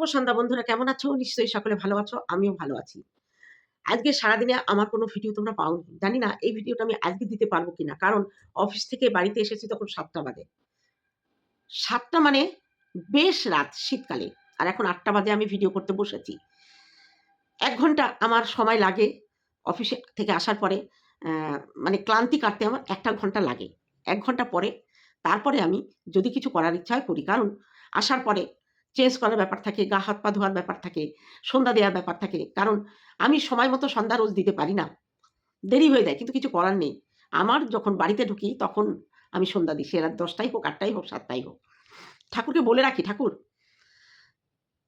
শুভ সন্ধ্যা বন্ধুরা, কেমন আছো? নিশ্চয়ই সকলে ভালো আছো, আমিও ভালো আছি। আজকে সারাদিনে আমার কোনো ভিডিও তোমরা পাওনি। জানি না এই ভিডিওটা আমি আজকে দিতে পারব কিনা, কারণ অফিস থেকে বাড়িতে এসেছি তখন সাতটা বাজে। সাতটা মানে বেশ রাত শীতকালে, আর এখন আটটা বাজে আমি ভিডিও করতে বসেছি। এক ঘণ্টা আমার সময় লাগে অফিসে থেকে আসার পরে মানে ক্লান্তি কাটতে আমার একটা ঘণ্টা লাগে। এক ঘণ্টা পরে, তারপরে আমি যদি কিছু করার ইচ্ছা হয় করি, কারণ আসার পরে চেঞ্জ করার ব্যাপার থাকে, গা হাত পা ধোয়ার ব্যাপার থাকে, সন্ধ্যা দেওয়ার ব্যাপার থাকে। কারণ আমি সময় মতো সন্ধ্যা রোজ দিতে পারি না। দেরি হয়ে যায়, কিন্তু কিছু করার নেই। আমার যখন বাড়িতে ঢুকি, তখন আমি সন্ধ্যা দিই। সে রাত দশটাই হোক, আটটাই হোক, সাতটাই হোক। ঠাকুরকে বলে রাখি, ঠাকুর,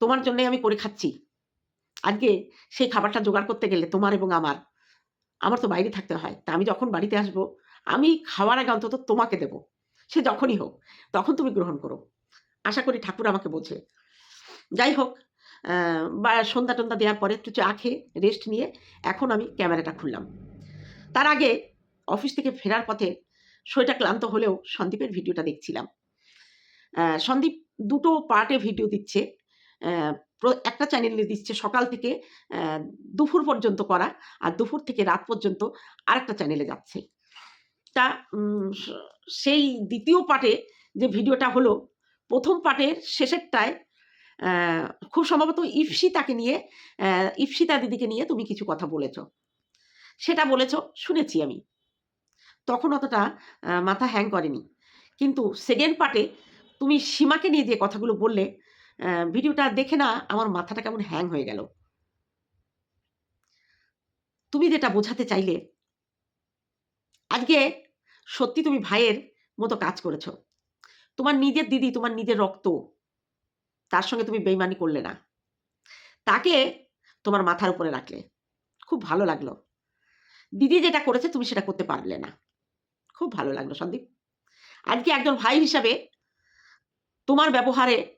তোমার জন্যই আমি করে খাচ্ছি। আজকে সেই খাবারটা জোগাড় করতে গেলে তোমার এবং আমার। আমার তো বাইরে থাকতে হয়। তা আমি যখন বাড়িতে আসব, আমি খাওয়ার আগে অন্তত তোমাকে দেব। সে যখনই হোক, তখন তুমি গ্রহণ করো। আশা করি ঠাকুর আমাকে বোঝে। যাই হোক বা, সন্ধ্যা টন্ধ্যা দেওয়ার পরে একটু চা রেস্ট নিয়ে এখন আমি ক্যামেরাটা খুললাম। তার আগে অফিস থেকে ফেরার পথে শরীরটা ক্লান্ত হলেও সন্দীপের ভিডিওটা দেখছিলাম। সন্দীপ দুটো পার্টে ভিডিও দিচ্ছে। একটা চ্যানেলে দিচ্ছে সকাল থেকে দুপুর পর্যন্ত করা আর দুপুর থেকে রাত পর্যন্ত আরেকটা চ্যানেলে যাচ্ছে। তা সেই দ্বিতীয় পার্টে যে ভিডিওটা হলো প্রথম পার্টের শেষেরটায় খুব সম্ভবত ইফসিতাকে নিয়ে আহ, ইপসিতা দিদিকে নিয়ে তুমি কিছু কথা বলেছ। সেটা বলেছ শুনেছি আমি। তখন অতটা মাথা হ্যাং করেনি। কিন্তু সেকেন্ড পার্টে তুমি সীমাকে নিয়ে যে কথাগুলো বললে ভিডিওটা দেখে না আমার মাথাটা কেমন হ্যাং হয়ে গেল। তুমি যেটা বোঝাতে চাইলে আজকে সত্যি তুমি ভাইয়ের মতো কাজ করেছ। তোমার নিজের দিদি, তোমার নিজের রক্ত। তার সঙ্গে তুমি বেইমানি করলে না। তাকে তোমার মাথার উপরে রাখলে। খুব ভালো লাগল। দিদি যেটা করেছে তুমি সেটা করতে পারলে না। খুব ভালো লাগল, সন্দীপ। আজকে একজন ভাই হিসাবে তোমার ব্যবহারে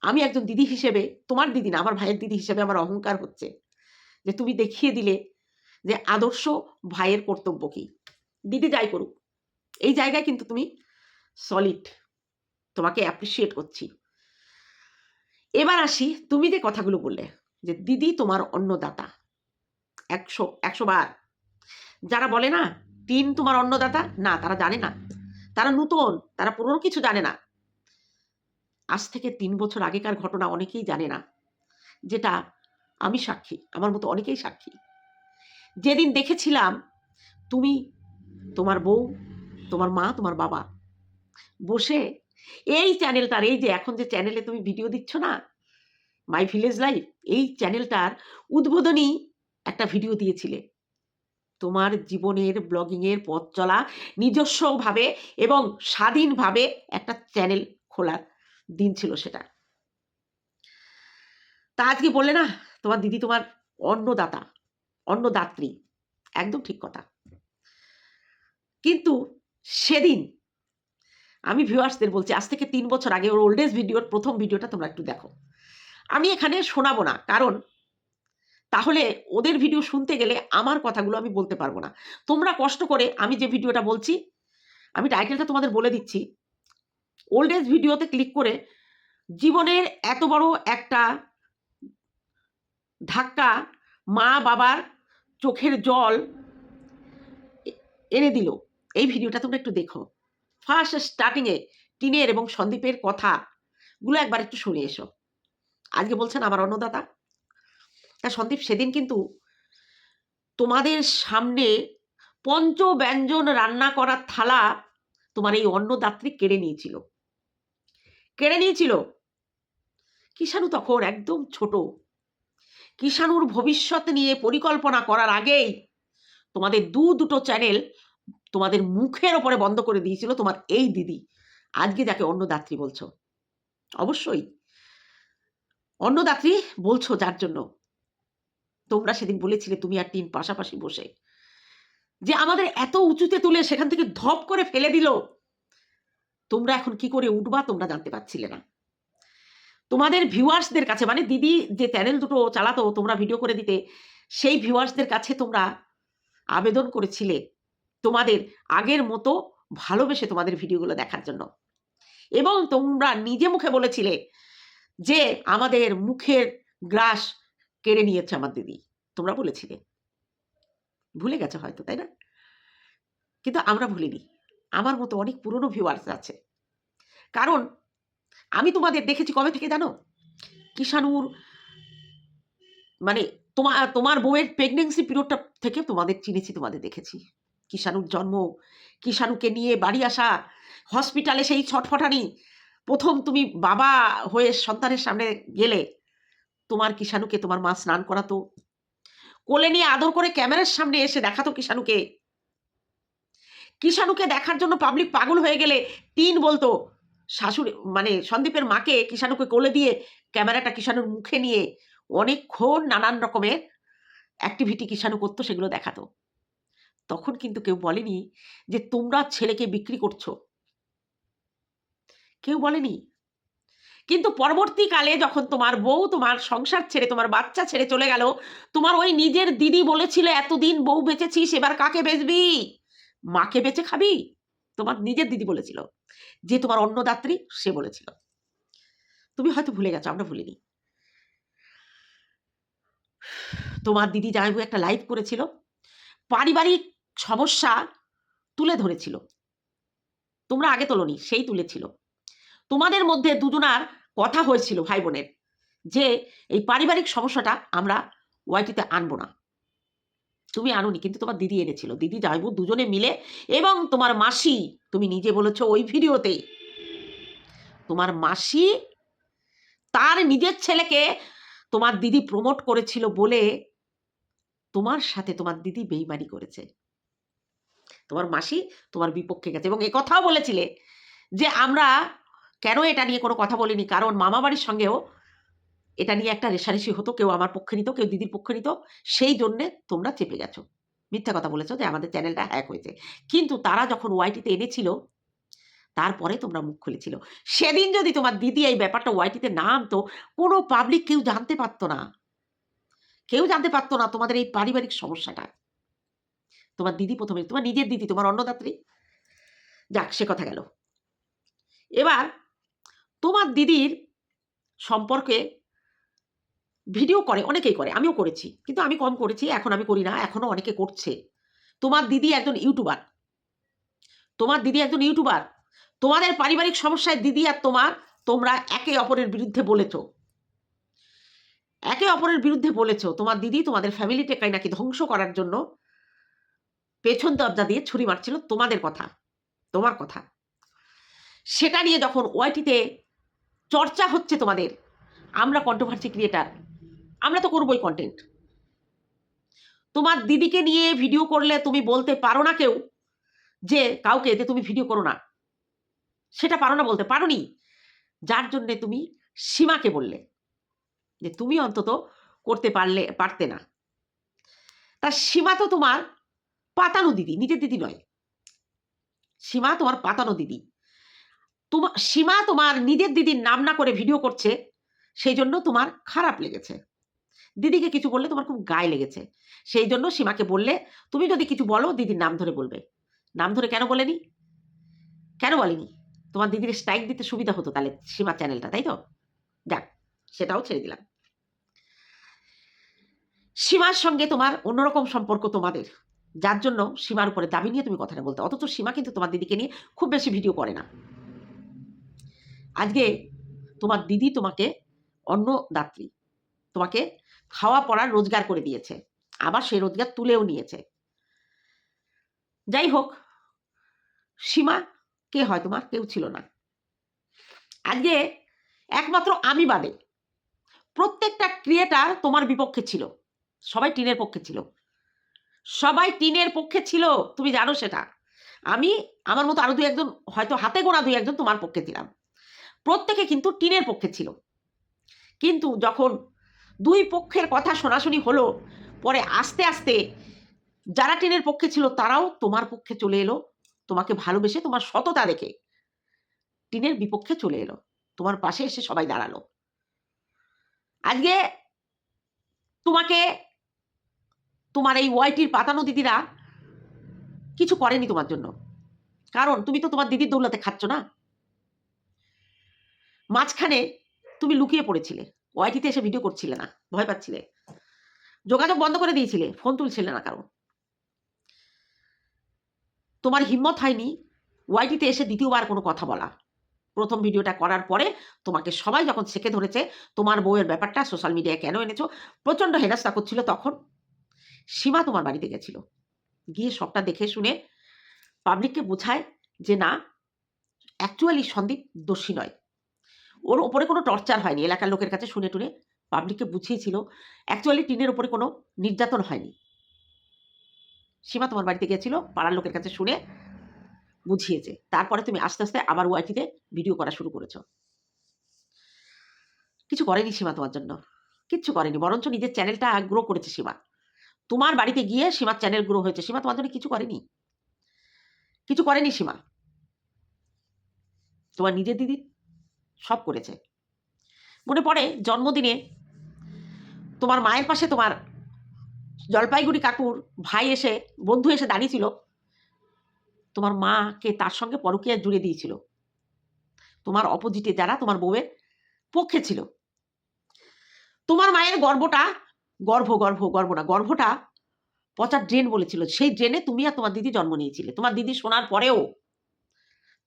আমি একজন দিদি হিসেবে, তোমার দিদি না, আমার ভাইয়ের দিদি হিসেবে আমার অহংকার হচ্ছে যে তুমি দেখিয়ে দিলে যে আদর্শ ভাইয়ের কর্তব্য কি। দিদি যাই করুক, এই জায়গায় কিন্তু তুমি সলিড তোমাকে অ্যাপ্রিসিয়েট করছি। এবার আসি, তুমি যে কথাগুলো বললে, যে দিদি তোমার অন্নদাতা। একশো একশো বার। যারা বলে না তিন তোমার অন্নদাতা, না, তারা জানে না। তারা নূতন, তারা পুরনো কিছু জানে না। আজ থেকে তিন বছর আগেকার ঘটনা অনেকেই জানে না, যেটা আমি সাক্ষী, আমার মতো অনেকেই সাক্ষী। যেদিন দেখেছিলাম, তুমি, তোমার বউ, তোমার মা, তোমার বাবা বসে এই চ্যানেলটার এই যে এখন যে চ্যানেলে তুমি ভিডিও দিচ্ছ না মাই ভিলেজ লাইফ এই চ্যানেলটার উদ্বোধনী একটা ভিডিও দিয়েছিলে। তোমার জীবনের ব্লগিংয়ের পথ চলা নিজস্বভাবে এবং স্বাধীনভাবে একটা চ্যানেল খোলার দিন ছিল সেটা। তা আজকে বললে না, তোমার দিদি তোমার অন্নদাতা, অন্নদাত্রী, একদম ঠিক কথা। কিন্তু সেদিন আমি ভিউয়ার্সদের বলছি, আজ থেকে তিন বছর আগে ওর ওল্ডেজ ভিডিওর প্রথম ভিডিওটা তোমরা একটু দেখো। আমি এখানে শোনাবো না, কারণ তাহলে ওদের ভিডিও শুনতে গেলে আমার কথাগুলো আমি বলতে পারব না। তোমরা কষ্ট করে আমি যে ভিডিওটা বলছি, আমি টাইটেলটা তোমাদের বলে দিচ্ছি। ওল্ড এজ ভিডিওতে ক্লিক করে জীবনের এত বড় একটা ধাক্কা মা বাবার চোখের জল এনে দিল। এই ভিডিওটা তোমরা একটু দেখো। ফার্স্ট স্টার্টিংয়ে টিনের এবং সন্দীপের কথাগুলো একবার একটু শুনে এসো। আজকে বলছেন আমার অন্নদাতা। তা সন্দীপ, সেদিন কিন্তু তোমাদের সামনে পঞ্চ ব্যঞ্জন রান্না করার থালা তোমার এই অন্নদাত্রী কেড়ে নিয়েছিল। কেড়ে নিয়েছিল? কিষাণু তখন একদম ছোট। কিষাণুর ভবিষ্যৎ নিয়ে পরিকল্পনা করার আগেই তোমাদের দু দুটো চ্যানেল তোমাদের মুখের ওপরে বন্ধ করে দিয়েছিল তোমার এই দিদি। আজকে যাকে অন্নদাত্রী বলছো। অবশ্যই। অন্নদাত্রী বলছো যার জন্য। তোমরা সেদিন বলেছিলে তুমি আর টিম পাশাপাশি বসে। যে আমাদের এত উঁচুতে তুলে সেখান থেকে ধপ করে ফেলে দিল। তোমরা এখন কি করে উঠবা তোমরা জানতে পারছিলে না। তোমাদের ভিউয়ার্সদের কাছে মানে দিদি যে চ্যানেল দুটো চালাতো তোমরা ভিডিও করে দিতে, সেই ভিউয়ার্সদের কাছে তোমরা আবেদন করেছিলে তোমাদের আগের মতো ভালোবেসে তোমাদের ভিডিওগুলো দেখার জন্য। এবং তোমরা নিজে মুখে বলেছিলে যে আমাদের মুখের গ্রাস কেড়ে নিয়েছে আমার দিদি। তোমরা বলেছিলে। ভুলে গেছে হয়তো, তাই না? কিন্তু আমরা ভুলিনি। আমার মতো অনেক পুরনো ভিউয়ার্স আছে। কারণ আমি তোমাদের দেখেছি কবে থেকে জানো? কিষানুর মানে তোমার তোমার বউয়ের প্রেগনেন্সি পিরিয়ডটা থেকে তোমাদের চিনেছি, তোমাদের দেখেছি। কিষানুর জন্ম কিষানুকে নিয়ে বাড়ি আসা হসপিটালে সেই ছটফটানি। প্রথম তুমি বাবা হয়ে সন্তানের সামনে গেলে, তোমার কিষানুকে তোমার মা স্নান করাতো। কোলে নিয়ে আদর করে ক্যামেরার সামনে এসে দেখাতো কিষানুকে কিষানুকে দেখার জন্য পাবলিক পাগল হয়ে গেলে তিন বলতো, শাশুড়ি মানে সন্দীপের মাকে কিষানুকে কোলে দিয়ে ক্যামেরাটা কিষানুর মুখে নিয়ে অনেকক্ষণ নানান রকমের অ্যাক্টিভিটি কিষানু করতো, সেগুলো দেখাতো। তখন কিন্তু কেউ বলেনি যে তোমরা ছেলেকে বিক্রি করছ। কেউ বলেনি। কিন্তু পরবর্তীকালে যখন তোমার বউ তোমার সংসার ছেড়ে তোমার বাচ্চা ছেড়ে চলে গেল, তোমার ওই নিজের দিদি বলেছিল, এতদিন বউ বেঁচেছিস, এবার কাকে বেচবি? মাকে বেঁচে খাবি? তোমার নিজের দিদি বলেছিল, যে তোমার অন্নদাত্রী সে বলেছিল। তুমি হয়তো ভুলে গেছো, আমরা ভুলিনি। তোমার দিদি জামাইবু একটা লাইভ করেছিল। পারিবারিক সমস্যা তুলে ধরেছিল। তোমরা আগে তোলনি সেই তুলেছিল। তোমাদের মধ্যে দুজনার কথা হয়েছিল ভাই বোনের যে এই পারিবারিক সমস্যাটা আমরা ওয়াইটিতে আনব না। তুমি আনোনি, কিন্তু তোমার দিদি এনেছিল। দিদি, জামাইবু দুজনে মিলে এবং তোমার মাসি, তুমি নিজে বলেছ ওই ভিডিওতে, তোমার মাসি তার নিজের ছেলেকে তোমার দিদি প্রমোট করেছিল বলে তোমার সাথে তোমার দিদি বেইমানি করেছে। তোমার মাসি তোমার বিপক্ষে গেছে। এবং কথাও বলেছিলে যে আমরা কেন এটা নিয়ে কোনো কথা বলিনি? কারণ মামা বাড়ির সঙ্গেও এটা নিয়ে একটা রেশারেশি হতো, কেউ আমার পক্ষে নিত, কেউ দিদির পক্ষে নিত, সেই জন্যে তোমরা চেপে গেছো। মিথ্যা কথা বলেছ যে আমাদের চ্যানেলটা হ্যাক হয়েছে। কিন্তু তারা যখন ওয়াইটিতে এনেছিল, তারপরে তোমরা মুখ খুলেছিল। সেদিন যদি তোমার দিদি এই ব্যাপারটা ওয়াইটিতে না আনতো, কোনো পাবলিক কেউ জানতে পারতো না। কেউ জানতে পারতো না তোমাদের এই পারিবারিক সমস্যাটা। তোমার দিদি প্রথমে, তোমার নিজের দিদি, তোমার অন্নদাত্রী? যাক, সে কথা গেল। এবার তোমার দিদির সম্পর্কে ভিডিও করে, অনেকেই করে, আমিও করেছি। কিন্তু আমি কম করেছি, এখন আমি করি না, এখনও অনেকে করছে। তোমার দিদি একজন ইউটিউবার। তোমার দিদি একজন ইউটিউবার। তোমাদের পারিবারিক সমস্যায় দিদি আর তোমার, তোমরা একে অপরের বিরুদ্ধে বলেছ। একে অপরের বিরুদ্ধে বলেছ, তোমার দিদি তোমাদের ফ্যামিলিটাকে নাকি ধ্বংস করার জন্য পেছন দরজা দিয়ে ছুরি মারছিল তোমাদের কথা, তোমার কথা। সেটা নিয়ে যখন ওয়াইটিতে চর্চা হচ্ছে তোমাদের, আমরা কন্ট্রোভার্সি ক্রিয়েটার আমরা তো করবোই কন্টেন্ট তোমার দিদিকে নিয়ে ভিডিও করলে তুমি বলতে পারো না কেউ যে, কাউকে যে তুমি ভিডিও করো না। সেটা পারো না বলতে পারো নি যার জন্যে তুমি সীমাকে বললে যে, তুমি অন্তত করতে পারলে, পারতে না। তা সীমা তো তোমার পাতানো দিদি, নিজের দিদি নয়। সীমা তোমার পাতানো দিদি। তোমার সীমা তোমার নিজের দিদির নাম না করে ভিডিও করছে সেই জন্য তোমার খারাপ লেগেছে। দিদিকে কিছু বললে তোমার খুব গায়ে লেগেছে। সেই জন্য সীমাকে বললে, তুমি যদি কিছু বলো, দিদির নাম ধরে বলবে। নাম ধরে কেন বলেনি? কেন বলেনি? তোমার দিদির স্ট্রাইক দিতে সুবিধা হতো তাহলে সীমা চ্যানেলটা তাই তো? যাক, সেটাও ছেড়ে দিলাম। সীমার সঙ্গে তোমার অন্যরকম সম্পর্ক তোমাদের। যার জন্য সীমার উপরে দাবি নিয়ে তুমি কথাটা বলতে, অথচ সীমা কিন্তু তোমার দিদিকে নিয়ে খুব বেশি ভিডিও করে না। আজকে তোমার দিদি তোমাকে অন্য দাত্রী, তোমাকে খাওয়া পড়ার রোজগার করে দিয়েছে, আবার সেই রোজগার তুলেও নিয়েছে। যাই হোক, সীমা কে হয় তোমার? কেউ ছিল না। আজকে একমাত্র আমি বাদে প্রত্যেকটা ক্রিয়েটার তোমার বিপক্ষে ছিল, সবাই টিনের পক্ষে ছিল। সবাই টিনের পক্ষে ছিল, তুমি জানো সেটা। আমি আমার মতো আরও দুই একজন, হয়তো হাতে গোনা দুই একজন তোমার পক্ষে ছিলাম। প্রত্যেকে কিন্তু টিনের পক্ষে ছিল। কিন্তু যখন দুই পক্ষের কথা শোনাশুনি হলো, পরে আস্তে আস্তে যারা টিনের পক্ষে ছিল তারাও তোমার পক্ষে চলে এলো, তোমাকে ভালোবেসে তোমার সততা দেখে টিনের বিপক্ষে চলে এলো, তোমার পাশে এসে সবাই দাঁড়াল। আজকে তোমাকে তোমার এই ওয়াইটির পাতানো দিদিরা কিছু করেনি তোমার জন্য। কারণ তুমি তো তোমার দিদির দৌলতে খাচ্ছ না। মাঝখানে তুমি লুকিয়ে পড়েছিলে। ওয়াইটিতে এসে ভিডিও করছিলে না, ভয় পাচ্ছিলে। যোগাযোগ বন্ধ করে দিয়েছিলে ফোন তুলছিলে না কারণ তোমার হিম্মত হয়নি ওয়াইটিতে এসে দ্বিতীয়বার কোনো কথা বলা। প্রথম ভিডিওটা করার পরে তোমাকে সবাই যখন শেখে ধরেছে, তোমার বউয়ের ব্যাপারটা সোশ্যাল মিডিয়ায় কেন এনেছো? প্রচণ্ড হেনস্থা করছিল তখন। সীমা তোমার বাড়িতে গেছিল। গিয়ে সবটা দেখে শুনে পাবলিককে বোঝায় যে না অ্যাকচুয়ালি সন্দীপ দোষী নয়। ওর ওপরে কোনো টর্চার হয়নি, এলাকার লোকের কাছে শুনে টুনে পাবলিককে বুঝিয়েছিল অ্যাকচুয়ালি টিনের ওপরে কোনো নির্যাতন হয়নি। সীমা তোমার বাড়িতে গেছিল, পাড়ার লোকের কাছে শুনে বুঝিয়েছে। তারপরে তুমি আস্তে আস্তে আবার ওয়াইটিতে ভিডিও করা শুরু করেছ। কিছু করেনি সীমা তোমার জন্য। কিচ্ছু করেনি, বরঞ্চ নিজের চ্যানেলটা গ্রো করেছে সীমা। তোমার বাড়িতে গিয়ে সীমার চ্যানেল গ্রো হয়েছে। সীমা তোমার জন্য কিছু করেনি। কিছু করেনি সীমা। তোমার নিজের দিদি সব করেছে। মনে পড়ে জন্মদিনে তোমার মায়ের পাশে তোমার জলপাইগুড়ি কাকুর ভাই এসে, বন্ধু এসে দাঁড়িয়েছিল। তোমার মাকে তার সঙ্গে পরকীয়া জুড়ে দিয়েছিল। তোমার অপোজিটে যারা তোমার বউয়ের পক্ষে ছিল। তোমার মায়ের গর্বটা গর্ভ গর্ভ গর্ভ না, গর্ভটা পচা ড্রেন বলেছিল। সেই ড্রেনে তুমি আর তোমার দিদি জন্ম নিয়েছিলে। তোমার দিদি শোনার পরেও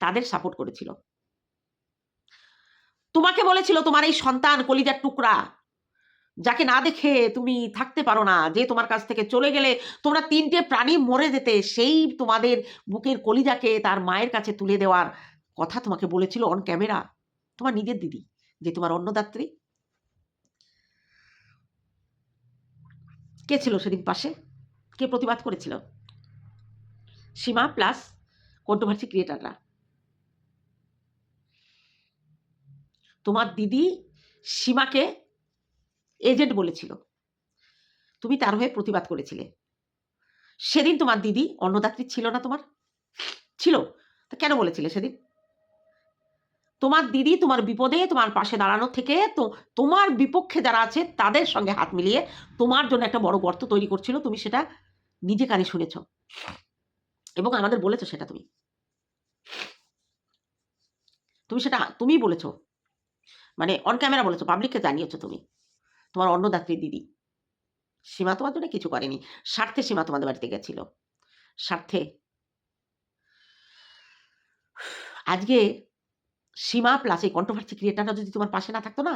তাদের সাপোর্ট করেছিল। তোমাকে বলেছিল তোমার এই সন্তান কলিজার টুকরা, যাকে না দেখে তুমি থাকতে পারো না, যে তোমার কাছ থেকে চলে গেলে তোমরা তিনটে প্রাণী মরে যেতে, সেই তোমাদের বুকের কলিজাকে তার মায়ের কাছে তুলে দেওয়ার কথা তোমাকে বলেছিল অন ক্যামেরা তোমার নিজের দিদি, যে তোমার অন্নদাত্রী। কে ছিল সেদিন পাশে? কে প্রতিবাদ করেছিল? সীমা প্লাস কন্ট্রোভার্সি ক্রিয়েটাররা। তোমার দিদি সীমাকে এজেন্ট বলেছিল। তুমি তার হয়ে প্রতিবাদ করেছিলে। সেদিন তোমার দিদি অন্নদাত্রী ছিল না তোমার? ছিল। তা কেন বলেছিলে সেদিন? তোমার দিদি তোমার বিপদে তোমার পাশে দাঁড়ানো থেকে তো তোমার বিপক্ষে যারা আছে তাদের সঙ্গে হাত মিলিয়ে তোমার জন্য একটা বড় গর্ত তৈরি করছিল, তুমি সেটা নিজে কানে শুনেছ। এবং আমাদের বলেছ সেটা তুমি। তুমি সেটা তুমিই বলেছ। মানে অন ক্যামেরা বলেছ পাবলিককে জানিয়েছো তুমি। তোমার অন্নদাত্রী দিদি। সীমা তোমার জন্য কিছু করেনি। স্বার্থে সীমা তোমাদের বাড়িতে গেছিল। স্বার্থে। আজকে সীমা প্লাস এই কন্ট্রোভার্সি ক্রিয়েটাররা যদি তোমার পাশে না থাকতো না,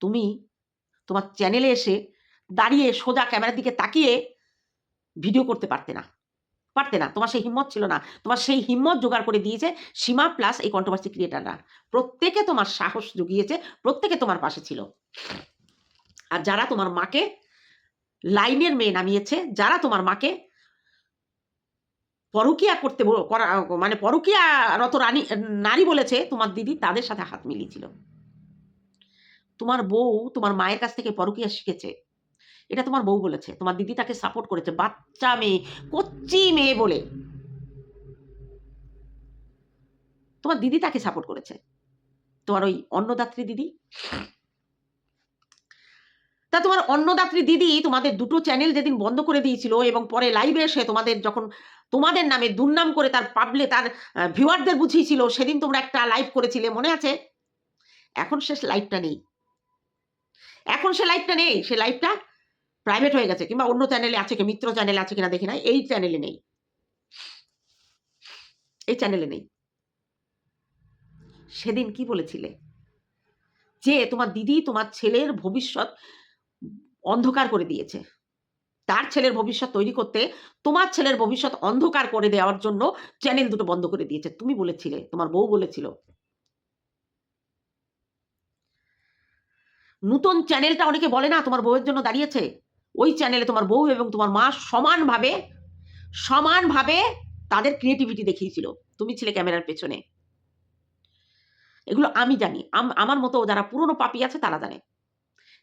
তুমি তোমার চ্যানেলে এসে দাঁড়িয়ে সোজা ক্যামেরার দিকে তাকিয়ে ভিডিও করতে পারতে না পারতে না। তোমার সেই হিম্মত ছিল না। তোমার সেই হিম্মত জোগাড় করে দিয়েছে সীমা প্লাস এই কন্ট্রোভার্সি ক্রিয়েটাররা প্রত্যেকে তোমার সাহস জুগিয়েছে, প্রত্যেকে তোমার পাশে ছিল। আর যারা তোমার মাকে লাইনের মেয়ে নামিয়েছে, যারা তোমার মাকে পরকিয়া করতে করা মানে পরকিয়া রত রানী, নারী বলেছে, তোমার দিদি তাদের সাথে হাত মিলিয়েছিল। তোমার বউ তোমার মায়ের কাছ থেকে পরকিয়া শিখেছে। এটা তোমার বউ বলেছে, তোমার দিদি তাকে সাপোর্ট করেছে, বাচ্চা মেয়ে, কচ্চি মেয়ে বলে। তোমার দিদি তাকে সাপোর্ট করেছে। তোমার ওই অন্নদাত্রী দিদি? তা তোমার অন্নদাত্রী দিদি তোমাদের দুটো চ্যানেল যেদিন বন্ধ করে দিয়েছিল এবং পরে লাইভে এসে তোমাদের যখন তোমাদের নামে দুর্নাম করে তার পাবলে তার ভিউয়ারদের বুঝিয়েছিল, সেদিন তোমরা একটা লাইভ করেছিলে, মনে আছে? এখন সে লাইভটা নেই। এখন সে লাইভটা নেই, সে লাইভটা প্রাইভেট হয়ে গেছে, কিংবা অন্য চ্যানেলে আছে কি, মিত্র চ্যানেলে আছে কিনা দেখি না এই চ্যানেলে নেই। এই চ্যানেলে নেই। সেদিন কি বলেছিলে? যে তোমার দিদি তোমার ছেলের ভবিষ্যৎ অন্ধকার করে দিয়েছে। তার ছেলের ভবিষ্যৎ তৈরি করতে, তোমার ছেলের ভবিষ্যৎ অন্ধকার করে দেওয়ার জন্য চ্যানেল দুটো বন্ধ করে দিয়েছে। তুমি বলেছিলে, তোমার বউ বলেছিল। নতুন চ্যানেলটা অনেকে বলে না, তোমার বউয়ের জন্য দাঁড়িয়েছে। ওই চ্যানেলে তোমার বউ এবং তোমার মা সমানভাবে সমানভাবে তাদের ক্রিয়েটিভিটি দেখিয়েছিল। তুমি ছিলে ক্যামেরার পেছনে। এগুলো আমি জানি। আম- আমার মতো যারা পুরনো পাপি আছে তারা জানে।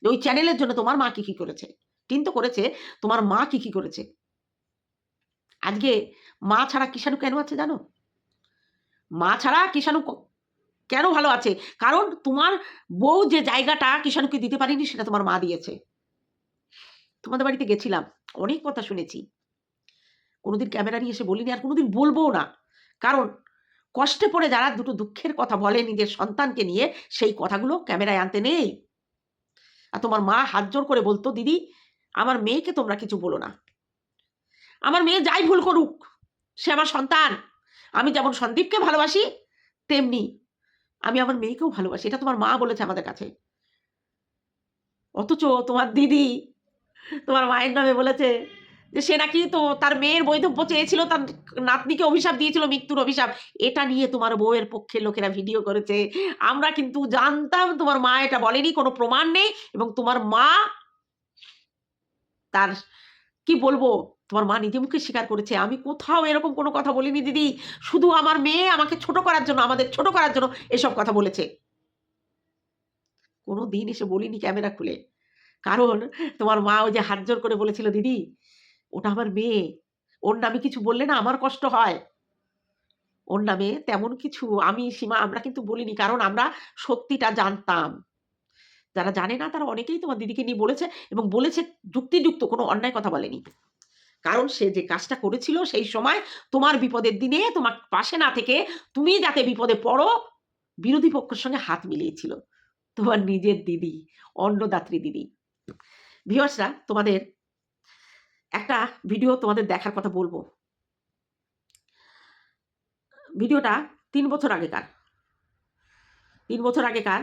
যে ওই চ্যানেলের জন্য তোমার মা কি কি করেছে। কিন্তু করেছে, তোমার মা কি কি করেছে? আজকে মা ছাড়া কিষাণু কেন আছে জানো? মা ছাড়া কিষাণু কেন ভালো আছে? কারণ তোমার বউ যে জায়গাটা কিষাণুকে দিতে পারিনি, সেটা তোমার মা দিয়েছে। তোমাদের বাড়িতে গেছিলাম, অনেক কথা শুনেছি। কোনোদিন ক্যামেরা নিয়ে এসে বলিনি, আর কোনোদিন বলব না। কারণ কষ্টে পড়ে যারা দুটো দুঃখের কথা বলে নিজের সন্তানকে নিয়ে, সেই কথাগুলো ক্যামেরায় আনতে নেই। আর তোমার মা হাত জোর করে বলতো, দিদি আমার মেয়েকে তোমরা কিছু বলো না। আমার মেয়ে যাই ভুল করুক, সে আমার সন্তান। আমি যেমন সন্দীপকে ভালোবাসি, তেমনি আমি আমার মেয়েকেও ভালোবাসি। এটা তোমার মা বলেছে আমাদের কাছে। অথচ তোমার দিদি তোমার মায়ের নামে বলেছে যে সে নাকি তো তার মেয়ের বৈধব্য চেয়েছিল, তার নাতনিকে অভিশাপ দিয়েছিল, মৃত্যুর অভিশাপ। এটা নিয়ে তোমার বউয়ের পক্ষে লোকেরা ভিডিও করেছে। আমরা কিন্তু জানতাম তোমার মা এটা বলেনি, কোনো প্রমাণ নেই এবং তোমার মা তার কি বলব? তোমার মা নিজে মুখে স্বীকার করেছে। আমি কোথাও এরকম কোনো কথা বলিনি, দিদি। শুধু আমার মেয়ে আমাকে ছোট করার জন্য, আমাদের ছোট করার জন্য এসব কথা বলেছে। কোনো দিন এসে বলিনি ক্যামেরা খুলে। কারণ তোমার মা ওই যে হাত জোর করে বলেছিল, দিদি, ওটা আমার মেয়ে। ওর নামে কিছু বললে না আমার কষ্ট হয়। ওর নামে তেমন কিছু আমি সীমা আমরা কিন্তু বলিনি, কারণ আমরা সত্যিটা জানতাম। যারা জানে না তারা অনেকেই তোমার দিদিকে নিয়ে বলেছে এবং বলেছে যুক্তিযুক্ত, কোনো অন্যায় কথা বলেনি। কারণ সে যে কাজটা করেছিল সেই সময় তোমার বিপদের দিনে তোমার পাশে না থেকে তুমি যাতে বিপদে পড়ো, বিরোধী পক্ষের সঙ্গে হাত মিলিয়েছিল। তোমার নিজের দিদি, অন্নদাত্রী দিদি। ভিউয়ার্সরা তোমাদের একটা ভিডিও তোমাদের দেখার কথা বলব। ভিডিওটা তিন বছর আগেকার। তিন বছর আগেকার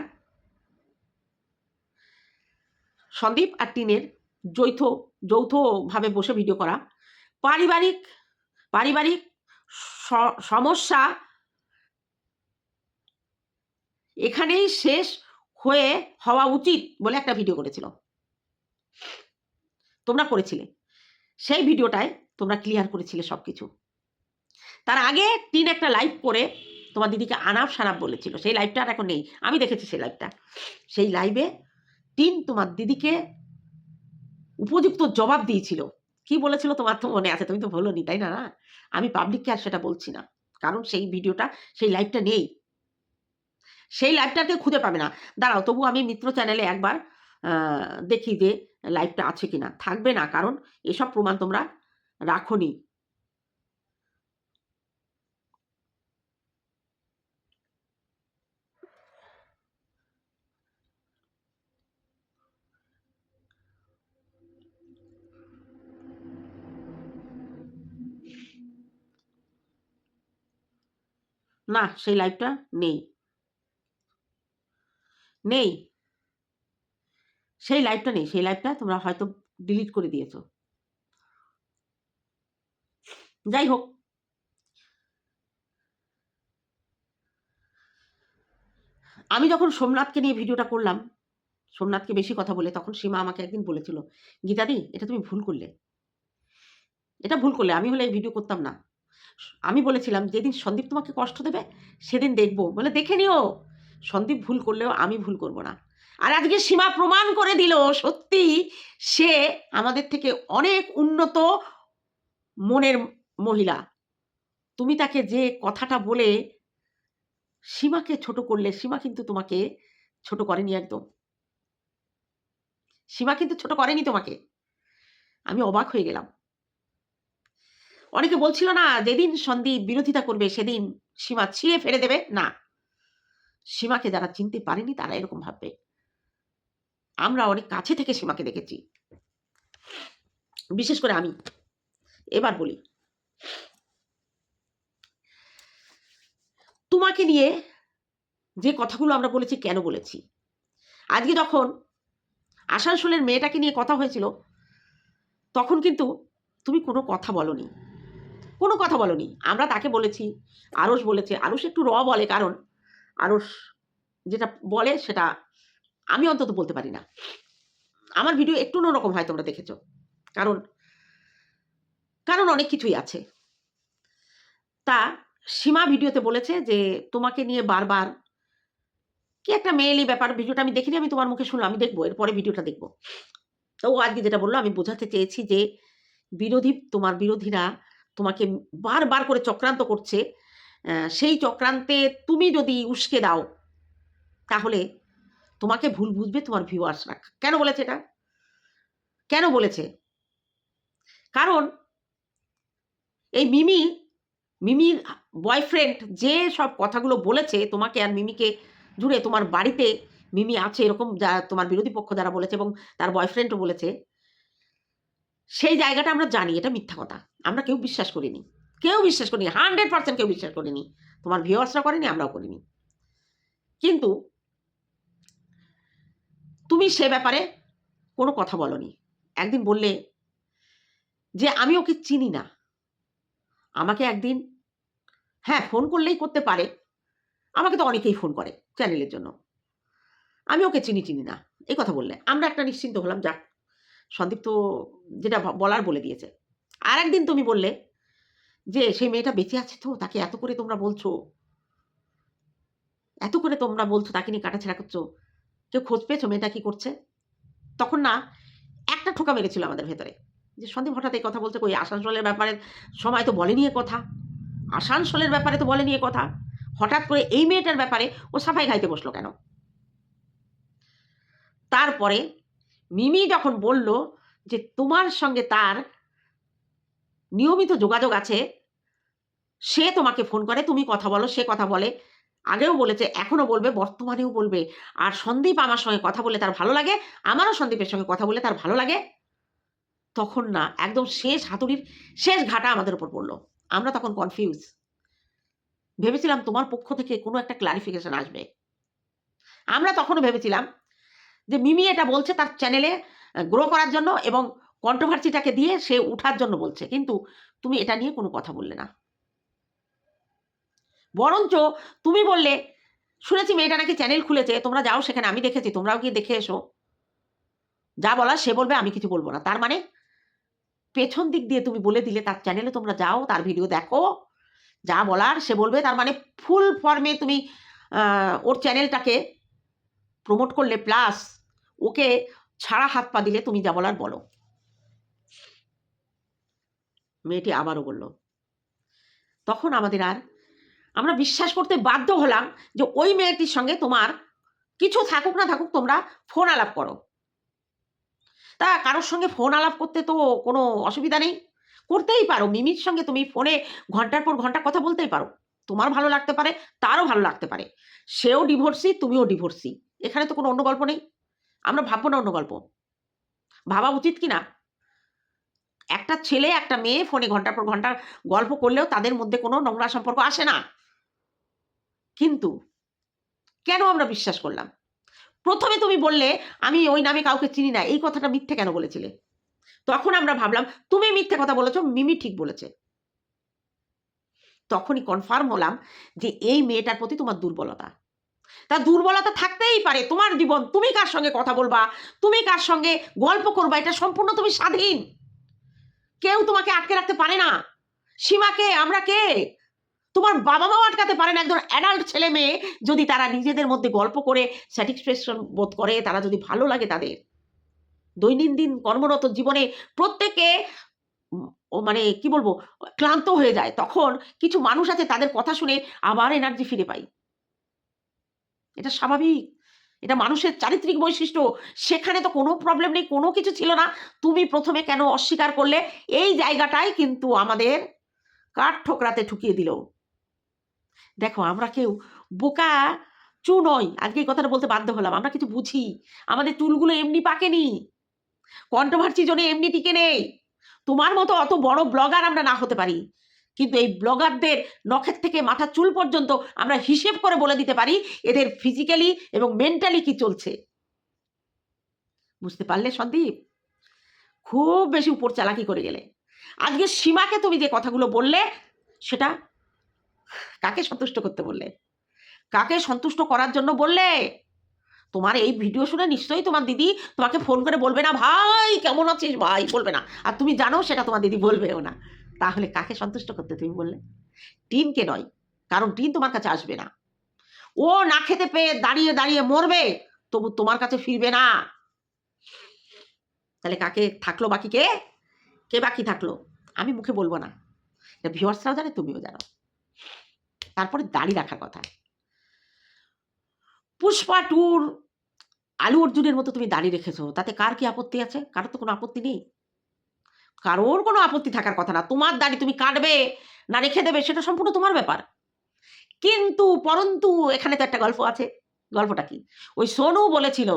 সন্দীপ আর টিনের যৌথ, যৌথভাবে বসে ভিডিও করা। পারিবারিক পারিবারিক সমস্যা এখানেই শেষ হয়ে হওয়া উচিত বলে একটা ভিডিও করেছিল। তোমরা করেছিলে। সেই ভিডিওটায় তোমরা ক্লিয়ার করেছিলে সব কিছু তার আগে টিন একটা লাইভ করে তোমার দিদিকে আনাপ সানাপ বলেছিল। সেই লাইভটা আর এখন নেই। আমি দেখেছি সেই লাইভটা সেই লাইভে টিন তোমার দিদিকে উপযুক্ত জবাব দিয়েছিল। কি বলেছিল তোমার তো মনে আছে? তুমি তো বলোনি, তাই না? না আমি পাবলিককে আর সেটা বলছি না। কারণ সেই ভিডিওটা, সেই লাইভটা নেই। সেই লাইভটাকে খুঁজে পাবে না। দাঁড়াও, তবু আমি মিত্র চ্যানেলে একবার দেখি যে লাইভটা আছে কিনা। থাকবে না, কারণ এসব প্রমাণ তোমরা রাখোনি। না, সেই লাইভটা নেই। নেই। সেই লাইভটা নেই, সেই লাইভটা তোমরা হয়তো ডিলিট করে দিয়েছ। যাই হোক। আমি যখন সোমনাথকে নিয়ে ভিডিওটা করলাম, সোমনাথকে বেশি কথা বলে, তখন সীমা আমাকে একদিন বলেছিল, গীতাদি, এটা তুমি ভুল করলে। এটা ভুল করলে, আমি হলে এই ভিডিও করতাম না। আমি বলেছিলাম, যেদিন সন্দীপ তোমাকে কষ্ট দেবে, সেদিন দেখব। বলে, দেখে নিও, সন্দীপ ভুল করলেও আমি ভুল করব না। আর আজকে সীমা প্রমাণ করে দিল, সত্যি সে আমাদের থেকে অনেক উন্নত মনের মহিলা। তুমি তাকে যে কথাটা বলে, সীমাকে ছোট করলে, সীমা কিন্তু তোমাকে ছোট করেনি একদম। সীমা কিন্তু ছোট করেনি তোমাকে। আমি অবাক হয়ে গেলাম। অনেকে বলছিল না, যেদিন সন্দীপ বিরোধিতা করবে, সেদিন সীমা ছিঁড়ে ফেলে দেবে? না। সীমাকে যারা চিনতে পারেনি, তারা এরকম ভাববে। আমরা অনেক কাছে থেকে সীমাকে দেখেছি। বিশেষ করে আমি। এবার বলি। তোমাকে নিয়ে যে কথাগুলো আমরা বলেছি, কেন বলেছি? আজকে যখন আসানসোলের মেয়েটাকে নিয়ে কথা হয়েছিল, তখন কিন্তু তুমি কোনো কথা বলনি। কোনো কথা বলনি। আমরা তাকে বলেছি আরস বলেছে। আরস একটু র বলে, কারণ আরস যেটা বলে সেটা আমি অন্তত বলতে পারি না। আমার ভিডিও একটু অন্যরকম হয় তোমরা দেখেছ। কারণ কারণ অনেক কিছুই আছে। তা সীমা ভিডিওতে বলেছে যে, তোমাকে নিয়ে বারবার কি একটা মেয়েলি ব্যাপার ভিডিওটা আমি দেখিনি, আমি তোমার মুখে শুনলাম, আমি দেখব, এরপরে ভিডিওটা দেখব। তো ও আজকে যেটা বলল, আমি বোঝাতে চেয়েছি যে, বিরোধী, তোমার বিরোধীরা তোমাকে বারবার করে চক্রান্ত করছে সেই চক্রান্তে তুমি যদি উস্কে দাও, তাহলে তোমাকে ভুল বুঝবে তোমার ভিউয়ার্সরা কেন বলেছে এটা? কেন বলেছে? কারণ এই মিমি, মিমির বয়ফ্রেন্ড যে সব কথাগুলো বলেছে, তোমাকে আর মিমিকে জুড়ে তোমার বাড়িতে মিমি আছে এরকম যা তোমার বিরোধী পক্ষ যারা বলেছে এবং তার বয়ফ্রেন্ডও বলেছে সেই জায়গাটা আমরা জানি, এটা মিথ্যা কথা। আমরা কেউ বিশ্বাস করিনি। কেউ বিশ্বাস করিনি, হান্ড্রেড পার্সেন্ট কেউ বিশ্বাস করিনি। তোমার ভিউয়ার্সরা করেনি, আমরাও করিনি। কিন্তু তুমি সে ব্যাপারে কোনো কথা বলনি। একদিন বললে যে, আমি ওকে চিনি না। আমাকে একদিন হ্যাঁ ফোন করলেই করতে পারে। আমাকে তো অনেকেই ফোন করে চ্যানেলের জন্য। আমি ওকে চিনি চিনি না। এই কথা বললে। আমরা একটা নিশ্চিন্ত হলাম, যাক সন্দীপ তো যেটা বলার বলে দিয়েছে। আর একদিন তুমি বললে যে, সেই মেয়েটা বেঁচে আছে তো, তাকে এত করে তোমরা বলছো। এত করে তোমরা বলছো, তাকে নিয়ে কাটাছেড়া করছ। কেউ খোঁজ পেয়েছ, মেয়েটা কি করছে? তখন না, একটা ঠোকা মেরেছিল আমাদের ভেতরে। যে সন্দীপ হঠাৎ এই কথা বলছে, কই আসানসোলের ব্যাপারে সময় তো বলেনি এ কথা। আসানসোলের ব্যাপারে তো বলেনি এ কথা। হঠাৎ করে এই মেয়েটার ব্যাপারে ও সাফাই খাইতে বসল কেন? তারপরে মিমি যখন বলল যে তোমার সঙ্গে তার নিয়মিত যোগাযোগ আছে, সে তোমাকে ফোন করে, তুমি কথা বলো, সে কথা বলে। আগেও বলেছে এখনও বলবে, বর্তমানেও বলবে। আর সন্দীপ আমার সঙ্গে কথা বলে তার ভালো লাগে, আমারও সন্দীপের সঙ্গে কথা বলে তার ভালো লাগে। তখন না, একদম শেষ হাতুড়ির শেষ ঘাটা আমাদের উপর পড়ল। আমরা তখন কনফিউজ ভেবেছিলাম তোমার পক্ষ থেকে কোনো একটা ক্লারিফিকেশন আসবে। আমরা তখনও ভেবেছিলাম যে মিমি এটা বলছে তার চ্যানেলে গ্রো করার জন্য এবং কন্ট্রোভার্সিটাকে দিয়ে সে উঠার জন্য বলছে। কিন্তু তুমি এটা নিয়ে কোনো কথা বললে না। বরঞ্চ তুমি বললে, শুনেছি মেয়েটা নাকি চ্যানেল খুলেছে, তোমরা যাও সেখানে, আমি দেখেছি, তোমরাও গিয়ে দেখে এসো। যা বলার সে বলবে, আমি কিছু বলব না। তার মানে পেছন দিক দিয়ে তুমি বলে দিলে, তার চ্যানেলে তোমরা যাও, তার ভিডিও দেখো, যা বলার সে বলবে। তার মানে ফুল ফর্মে তুমি ওর চ্যানেলটাকে প্রমোট করলে প্লাস ওকে ছাড়া হাত পা দিলে তুমি যা বলার বলো। মেয়েটি আবারও বলল, তখন আমাদের আর আমরা বিশ্বাস করতে বাধ্য হলাম যে ওই মেয়েটির সঙ্গে তোমার কিছু থাকুক না থাকুক তোমরা ফোন আলাপ করো। তা কারোর সঙ্গে ফোন আলাপ করতে তো কোনো অসুবিধা নেই। করতেই পারো, মিমির সঙ্গে তুমি ফোনে ঘণ্টার পর ঘণ্টা কথা বলতেই পারো। তোমার ভালো লাগতে পারে, তারও ভালো লাগতে পারে। সেও ডিভোর্সি তুমিও ডিভোর্সি এখানে তো কোনো অন্য গল্প নেই। আমরা ভাববো না অন্য গল্প। ভাবা উচিত কি না একটা ছেলে, একটা মেয়ে ফোনে ঘণ্টার পর ঘণ্টা গল্প করলেও তাদের মধ্যে কোনো নোংরা সম্পর্ক আসে না। কিন্তু কেন আমরা বিশ্বাস করলাম? প্রথমে তুমি বললে, আমি ওই নামে কাউকে চিনি না। এই কথাটা মিথ্যে কেন বলেছিলে? তখন আমরা ভাবলাম, তুমি মিথ্যে কথা বলেছ, মিমি ঠিক বলেছে। তখনই কনফার্ম হলাম যে এই মেয়েটার প্রতি তোমার দুর্বলতা। তা দুর্বলতা থাকতেই পারে। তোমার জীবন, তুমি কার সঙ্গে কথা বলবা? তুমি কার সঙ্গে গল্প করবা? এটা সম্পূর্ণ তুমি স্বাধীন। কেউ তোমাকে আটকে রাখতে পারে না। সীমাকে আমরা কে? তোমার বাবা মাও আটকাতে পারে না। একজন অ্যাডাল্ট ছেলে মেয়ে যদি তারা নিজেদের মধ্যে গল্প করে স্যাটিসফ্যাকশন বোধ করে, তারা যদি ভালো লাগে তাদের। দৈনন্দিন কর্মরত জীবনে প্রত্যেকে মানে কি বলব, ক্লান্ত হয়ে যায়। তখন কিছু মানুষ আছে, তাদের কথা শুনে আবার এনার্জি ফিরে পাই। এটা স্বাভাবিক। এটা মানুষের চারিত্রিক বৈশিষ্ট্য। সেখানে তো কোনো প্রবলেম নেই, কোনো কিছু ছিল না। তুমি প্রথমে কেন অস্বীকার করলে? এই জায়গাটাই কিন্তু আমাদের কাঠ ঠোকরাতে ঠুকিয়ে দিল। দেখো, আমরা কেউ বোকা চু নই। আজকে এই কথাটা বলতে বাধ্য হলাম। আমরা কিছু বুঝি। আমাদের চুলগুলো এমনি পাকেনি। কন্ট্রোভার্সি জন্য এমনি টিকে নেই। তোমার মতো অত বড় ব্লগার আমরা না হতে পারি। কিন্তু এই ব্লগারদের নখের থেকে মাথার চুল পর্যন্ত আমরা হিসেব করে বলে দিতে পারি এদের ফিজিক্যালি এবং মেন্টালি কি চলছে। বুঝতে পারলে সন্দীপ? খুব বেশি উপর চালাকি করে গেলে। আজকে সীমাকে তুমি যে কথাগুলো বললে, সেটা কাকে সন্তুষ্ট করতে বললে? কাকে সন্তুষ্ট করার জন্য বললে? তোমার এই ভিডিও শুনে নিশ্চয়ই তোমার দিদি তোমাকে ফোন করে বলবে না, ভাই, কেমন আছিস? ভাই, বলবে না। আর তুমি জানো সেটা তোমার দিদি বলবেও না। তাহলে কাকে সন্তুষ্ট করতে তুমি বললে? টিনকে নয়, কারণ টিন তোমার কাছে আসবে না। ও না খেতে পেয়ে দাঁড়িয়ে দাঁড়িয়ে মরবে, তবু তোমার কাছে ফিরবে না। তাহলে কাকে থাকল বাকি কে? কে বাকি থাকল? আমি মুখে বলব না। এটা জানে, তুমিও জানো। তারপরে দাড়ি রাখার কথা। পুষ্পা টুর আলু অর্জুনের মতো তুমি দাড়ি রেখেছো, তাতে কার কি আপত্তি আছে? কারও তো কোনো আপত্তি নেই। কারোর কোনো আপত্তি থাকার কথা না। তোমার দাড়ি তুমি কাটবে, না রেখে দেবে, সেটা সম্পূর্ণ তোমার ব্যাপার। কিন্তু, পরন্তু, এখানে তো একটা গল্প আছে। গল্পটা কি? ওই সোনু বলেছিল,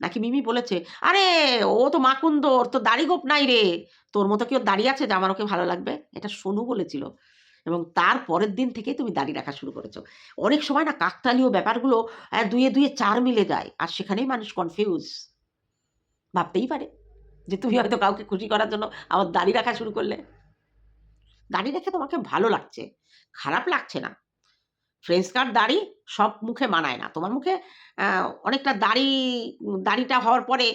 নাকি মিমি বলেছে, আরে, ও তো মাকুন্দ, ওর তো দাড়ি গোপ নাই রে। তোর মতো কি ওর দাড়ি আছে যে আমার ওকে ভালো লাগবে? এটা সোনু বলেছিল। এবং তার পরের দিন থেকেই তুমি দাড়ি রাখা শুরু করেছ। অনেক সময় না কাকতালীয় ব্যাপারগুলো দুয়ে দুয়ে চার মিলে যায়। আর সেখানেই মানুষ কনফিউজ ভাবতেই পারে। যে তুমি হয়তো কাউকে খুশি করার জন্য আবার দাড়ি রাখা শুরু করলে। দাড়ি রেখে তোমাকে ভালো লাগছে, খারাপ লাগছে না। ফ্রেঞ্চ কাট দাড়ি সব মুখে মানায় না। তোমার মুখে অনেকটা দাড়ি, দাড়িটা হওয়ার পরে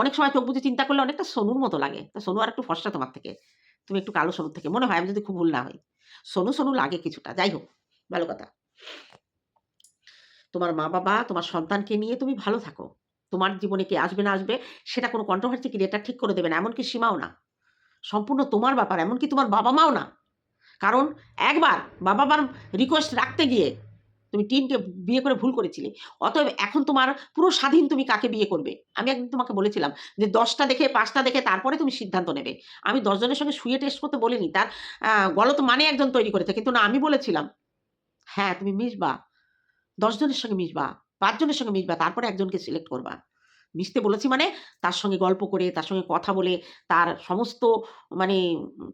অনেক সময় চোখ বুঝে চিন্তা করলে অনেকটা সোনুর মতো লাগে। তা সোনু আর একটু ফসটা তোমার থেকে। তুমি একটু কালো সোনুর থেকে। মনে হয় আমি যদি খুব ভুল না হই। সোনু সোনু লাগে কিছুটা। যাই হোক, ভালো কথা। তোমার মা বাবা তোমার সন্তানকে নিয়ে তুমি ভালো থাকো। তোমার জীবনে কে আসবে না আসবে, সেটা কোনো কন্ট্রোভার্সি ক্রিয়েটার ঠিক করে দেবে না, এমনকি সীমাও না। সম্পূর্ণ তোমার ব্যাপার, এমনকি তোমার বাবা মাও না। কারণ একবার বাবা মার রিকোয়েস্ট রাখতে গিয়ে তুমি টিনকে বিয়ে করে ভুল করেছিলে, অতএব এখন তোমার পুরো স্বাধীন তুমি কাকে বিয়ে করবে? আমি একদিন তোমাকে বলেছিলাম যে দশটা দেখে, পাঁচটা দেখে তারপরে তুমি সিদ্ধান্ত নেবে। আমি দশজনের সঙ্গে শুয়ে টেস্ট করতে বলিনি, তার গলত মানে একজন তৈরি করেছে। কিন্তু না, আমি বলেছিলাম হ্যাঁ তুমি মিশবা, দশজনের সঙ্গে মিশবা। পাঁচজনের সঙ্গে মিশবা, তারপরে একজনকে সিলেক্ট করবা। মিশতে বলেছি মানে তার সঙ্গে গল্প করে, তার সঙ্গে কথা বলে, তার সমস্ত মানে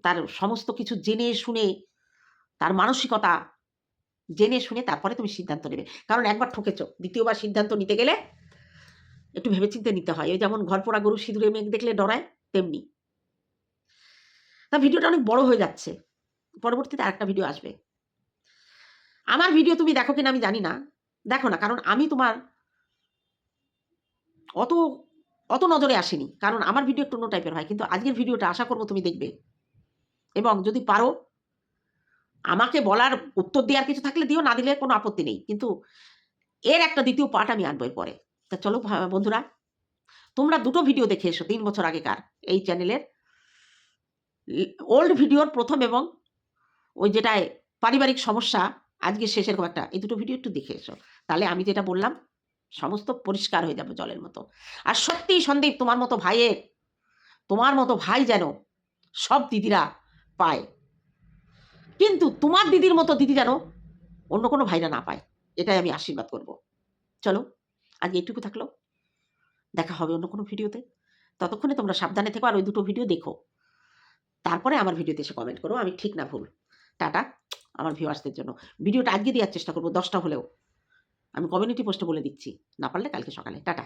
তার সমস্ত কিছু জেনে শুনে, তার মানসিকতা জেনে শুনে তারপরে তুমি সিদ্ধান্ত নেবে। কারণ একবার ঠকেছ, দ্বিতীয়বার সিদ্ধান্ত নিতে গেলে একটু ভেবেচিন্তে নিতে হয়। ওই যেমন ঘর পোড়া গরু, সিঁদুরে মেঘ দেখলে ডরায়, তেমনি। তা ভিডিওটা অনেক বড় হয়ে যাচ্ছে। পরবর্তীতে আরেকটা ভিডিও আসবে। আমার ভিডিও তুমি দেখো কিনা আমি জানি না। দেখো না, কারণ আমি তোমার অত অত নজরে আসেনি। কারণ আমার ভিডিও একটু অন্য টাইপের হয়, কিন্তু আজকের ভিডিওটা আশা করব তুমি দেখবে। এবং যদি পারো, আমাকে বলার উত্তর দেওয়ার কিছু থাকলে দিও, না দিলে কোনো আপত্তি নেই। কিন্তু এর একটা দ্বিতীয় পার্ট আমি আনব পরে তা চলো বন্ধুরা, তোমরা দুটো ভিডিও দেখে এসো, তিন বছর আগেকার এই চ্যানেলের ওল্ড ভিডিওর প্রথম এবং ওই যেটায় পারিবারিক সমস্যা আজকে শেষের একটা, এই দুটো ভিডিও একটু দেখে এসো। তাহলে আমি যেটা বললাম, সমস্ত পরিষ্কার হয়ে যাবে জলের মতো। আর সত্যি সন্দীপ, তোমার মতো ভাইয়ের, তোমার মতো ভাই যেন সব দিদিরা পায়। কিন্তু তোমার দিদির মতো দিদি যেন অন্য কোনো ভাইরা না পায়, এটাই আমি আশীর্বাদ করব। চলো আজ এইটুকু থাকল। দেখা হবে অন্য কোনো ভিডিওতে ততক্ষণে তোমরা সাবধানে থেকো আর ওই দুটো ভিডিও দেখো। তারপরে আমার ভিডিওতে এসে কমেন্ট করো, আমি ঠিক না ভুল। টাটা। আমার ভিউয়ার্সদের জন্য। ভিডিওটা আজকে দেওয়ার চেষ্টা করব, দশটা হলেও। আমি কমিউনিটি পোস্টে বলে দিচ্ছি। না পারলে কালকে সকালে। টাটা।